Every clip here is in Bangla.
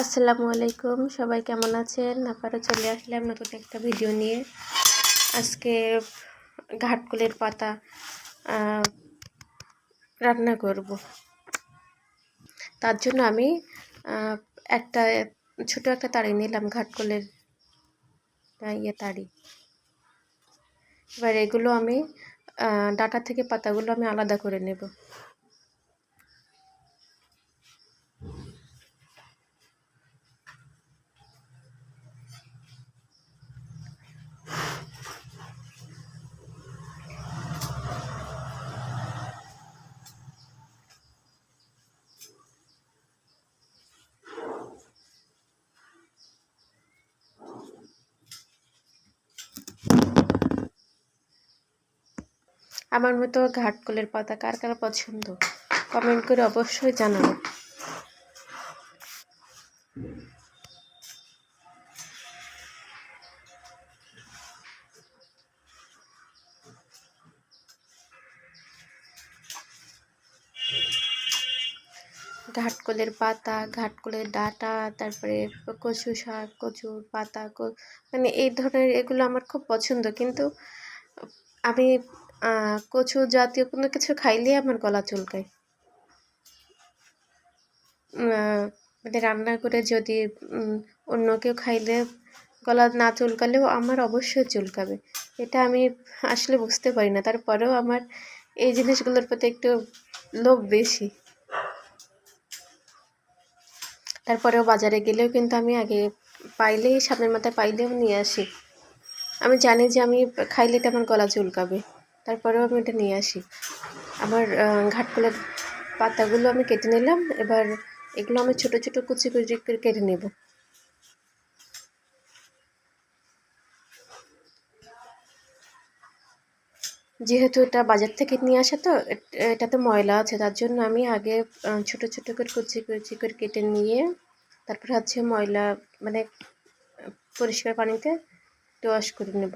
আসসালামু আলাইকুম। সবাই কেমন আছেন? আপনারা চলে আসলাম নতুন একটা ভিডিও নিয়ে। আজকে ঘাটকুলের পাতা রান্না করব। তার জন্য আমি একটা ছোট একটা তাড়ি নিলাম, ঘাটকুলের ইয়ে তাড়ি এবার এগুলো আমি ডাটা থেকে পাতাগুলো আমি আলাদা করে নেব। আমার মতো ঘাটকলের পাতা কার কার পছন্দ? কমেন্ট করে অবশ্যই জানাব ঘাটকলের পাতা ঘাটকলের ডাঁটা, তারপরে কচু শাক, কচুর পাতা মানে এই ধরনের এগুলো আমার খুব পছন্দ। কিন্তু আমি কচু জাতীয় কোনো কিছু খাইলেই আমার গলা চুলকায়। মানে রান্না করে যদি অন্য কেউ খাইলে গলা না চুলকালেও আমার অবশ্যই চুলকাবে। এটা আমি আসলে বুঝতে পারি না, তারপরেও আমার এই জিনিসগুলোর প্রতি একটু লোভ বেশি। তারপরেও বাজারে গেলেও কিন্তু আমি আগে পাইলেই, সামনের মাথায় পাইলেও নিয়ে আসি। আমি জানি যে আমি খাইলে এটা আমার গলা চুলকাবে। তারপরেও আমি এটা নিয়ে আসি। আমার ঘাটকলের পাতাগুলো আমি কেটে নিলাম, এবার এগুলো আমি ছোট ছোট কুচি কুচি করে কেটে নেব। যেহেতু এটা বাজার থেকে নিয়ে আসা তো এট- এটাতে ময়লা আছে, তার জন্য আমি আগে ছোট ছোট করে কুচি কুচি করে কেটে নিয়ে, তারপর হচ্ছে ময়লা মানে পরিষ্কার পানিতে ওয়াশ করে নেব।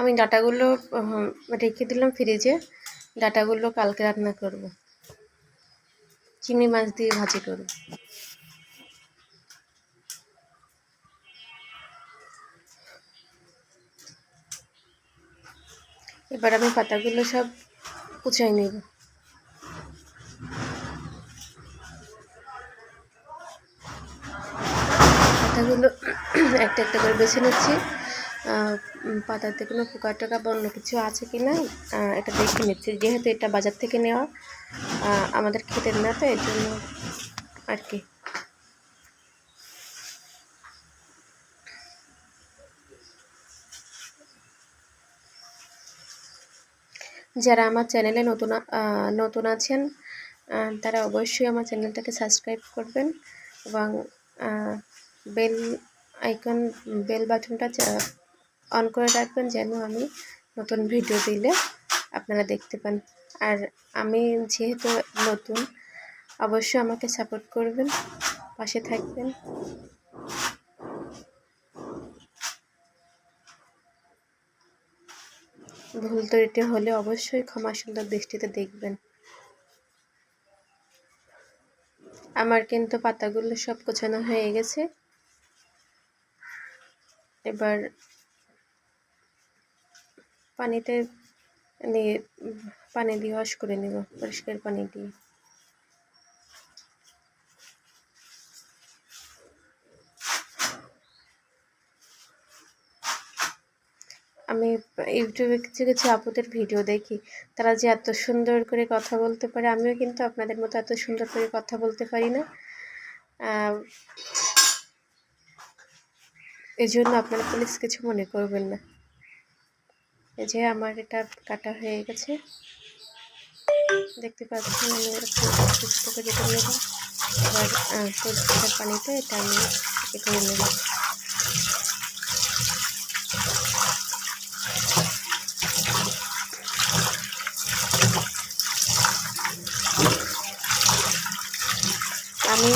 আমি ডাটাগুলো রেখে দিলাম ফ্রিজে ডাটাগুলো কালকে রান্না করব। চিংড়ি মাছ দিয়ে ভাজি করব। এবার আমি পাতাগুলো সব কুচাই নেব। পাতাগুলো একটা একটা করে বেছে নিচ্ছি। পাতাতে কোনো পোকা টোকা বা অন্য কিছু আছে কি না এটা দেখে নিচ্ছি। যেহেতু এটা বাজার থেকে নেওয়া আমাদের খেতের না তো এর জন্য আর কি। যারা আমার চ্যানেলে নতুন নতুন আছেন তারা অবশ্যই আমার চ্যানেলটাকে সাবস্ক্রাইব করবেন এবং বেল আইকন, বেল বাটনটা অন করে রাখবেন যেন আমি নতুন ভিডিও দিলে আপনারা দেখতে পান। আর আমি যেহেতু নতুন, অবশ্যই আমাকে সাপোর্ট করবেন, পাশে থাকবেন। ভুল ত্রুটি হলে অবশ্যই ক্ষমা সুন্দর দৃষ্টিতে দেখবেন। আমার কিন্তু পাতাগুলো সব গোছানো হয়ে গেছে। এবার পানিতে নিয়ে পানি দিয়ে ওয়াশ করে নেব পরিষ্কার পানি দিয়ে। আমি ইউটিউবে কিছু কিছু আপুদের ভিডিও দেখি তারা যে এত সুন্দর করে কথা বলতে পারে আমিও কিন্তু আপনাদের মতো এত সুন্দর করে কথা বলতে পারি না। আহ, এই জন্য আপনারা প্লিজ কিছু মনে করবেন না। এই যে আমার এটা কাটা হয়ে গেছে। দেখতে পাচ্ছেন আমি করে কেটে নেব। এবার আহ, পানিতে এটা আমি কেটে নেব। আমি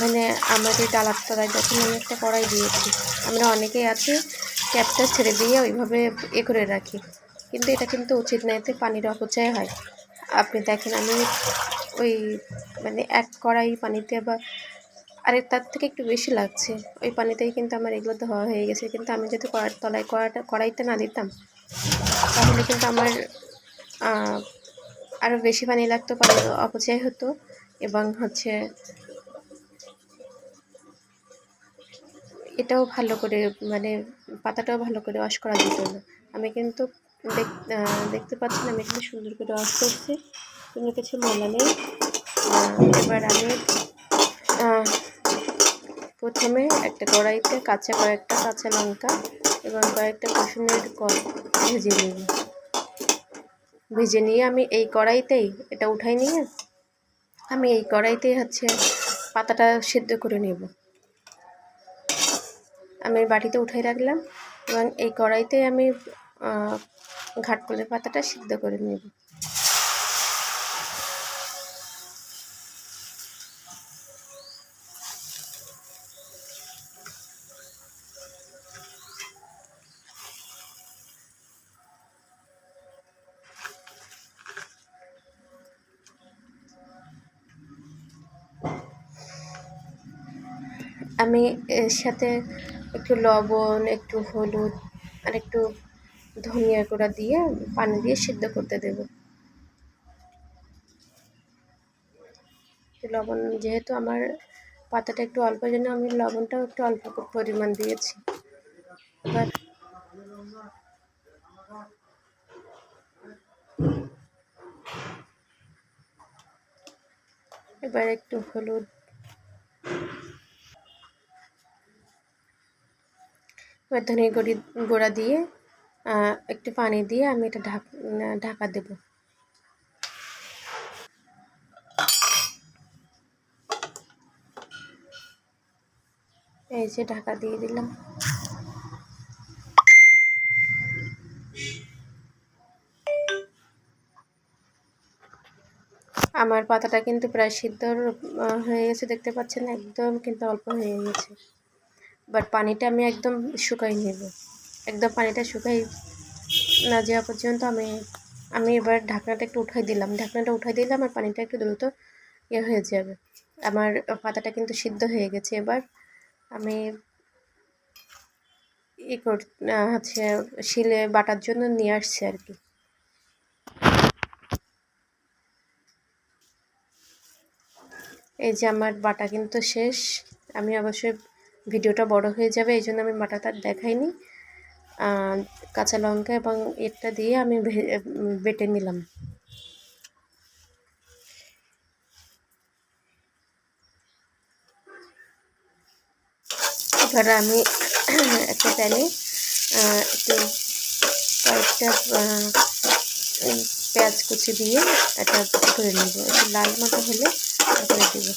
মানে আমাদের ডালার তলায় যখন আমি একটা কড়াই দিয়েছি। আমরা অনেকেই আছি ক্যাপটা ছেড়ে দিয়ে ওইভাবে এ করে রাখি। কিন্তু এটা কিন্তু উচিত না, এতে পানির অপচয় হয়। আপনি দেখেন, আমি ওই মানে এক কড়াই পানিতে বা আরে তার থেকে একটু বেশি লাগছে। ওই পানিতেই কিন্তু আমার এগুলো হওয়া হয়ে গেছে। কিন্তু আমি যদি কড়ার তলায় কড়াটা কড়াইতে না দিতাম, তাহলে কিন্তু আমার আরও বেশি পানি লাগতো পানি অপচয় হতো এবং হচ্ছে এটাও ভালো করে মানে পাতাটাও ভালো করে ওয়াশ করা যেত না। আমি কিন্তু দেখতে পাচ্ছি না আমি এখানে সুন্দর করে ওয়াশ করছি। কোনো কিছু ময়লা নেই। এবার আমি প্রথমে একটা কড়াইতে কাঁচা কয়েকটা কাঁচা লঙ্কা এবং কয়েকটা রসুনের কল ভেজে নেব। ভেজে নিয়ে আমি এই কড়াইতেই, এটা উঠাই নিয়ে আমি এই কড়াইতেই হচ্ছে পাতাটা সেদ্ধ করে নেব। আমি বাটিতে উঠাই রাখলাম এবং এই কড়াইতে আমি ঘাটকলের পাতাটা সিদ্ধ করে নেব। আমি এর সাথে একটু লবণ, একটু হলুদ আর একটু ধনিয়া গুঁড়া দিয়ে পানি দিয়ে সিদ্ধ করতে দেব। লবণ, যেহেতু আমার পাতাটা একটু অল্প জন্য আমি লবণটাও একটু অল্প পরিমাণ দিয়েছি। এবার এবার একটু হলুদ এবার ধনিয়া গুঁড়ি, গুঁড়া দিয়ে একটু পানি দিয়ে আমি এটা ঢাক ঢাকা দেব। এই যে ঢাকা দিয়ে দিলাম। আমার পাতাটা কিন্তু প্রায় সিদ্ধ হয়ে গেছে, দেখতে পাচ্ছেন? একদম কিন্তু অল্প হয়ে গেছে। বাট পানিটা আমি একদম শুকাই নেব। একদম পানিটা শুকাই না যাওয়া পর্যন্ত আমি আমি এবার ঢাকনাটা একটু উঠাই দিলাম। ঢাকনাটা উঠাই দিলাম আর পানিটা একটু দ্রুত ইয়ে হয়ে যাবে। আমার পাতাটা কিন্তু সিদ্ধ হয়ে গেছে এবার। আমি ই কর হচ্ছে শিলে বাটার জন্য নিয়ে আসছি আর কি। এই যে আমার বাটা কিন্তু শেষ। আমি অবশ্যই ভিডিওটা বড় হয়ে যাবে, এই জন্য আমি বাটাটা দেখাইনি। কাঁচা লঙ্কা এবং এটা দিয়ে আমি বেটে নিলাম। এবার আমি একটা প্যানে একটু কয়েকটা পেঁয়াজ কুচি দিয়ে এটা করে নেব। একটু লাল মতো হলে দেবো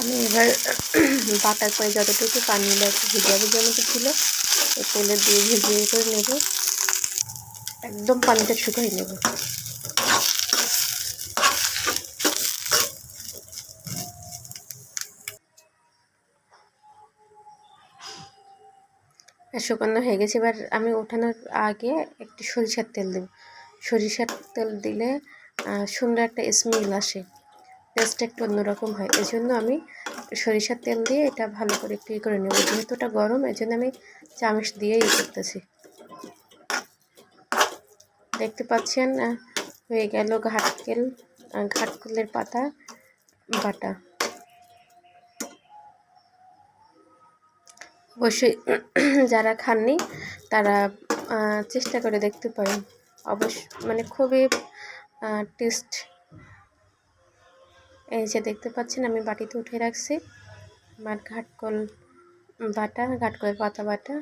আমি এবার বাটার পরে যতটুকু পানি একটু ভিজা ভিজা মতো ছিল তেলে দিয়ে ভিজিয়ে করে নেব। একদম পানিটা শুকাই নেব। শুকানো হয়ে গেছে। এবার আমি ওঠানোর আগে একটি সরিষার তেল দেব। সরিষার তেল দিলে সুন্দর একটা স্মেল আসে। টেস্টটা একটু অন্যরকম হয়। এই জন্য আমি সরিষার তেল দিয়ে এটা ভালো করে একটু করে নেব। যেহেতু এটা গরম এই জন্য আমি চামচ দিয়ে ইয়ে করতেছি। দেখতে পাচ্ছেন হয়ে গেল ঘাটকেল ঘাটকেলের পাতা, বাটা। অবশ্যই যারা খাননি, তারা চেষ্টা করে দেখতে পারেন। অবশ্য মানে খুবই টেস্ট এই যে দেখতে পাচ্ছেন আমি বাটিতে উঠে রাখছি। আমার ঘাটকল বাটা ঘাটকলের পাতা বাটা।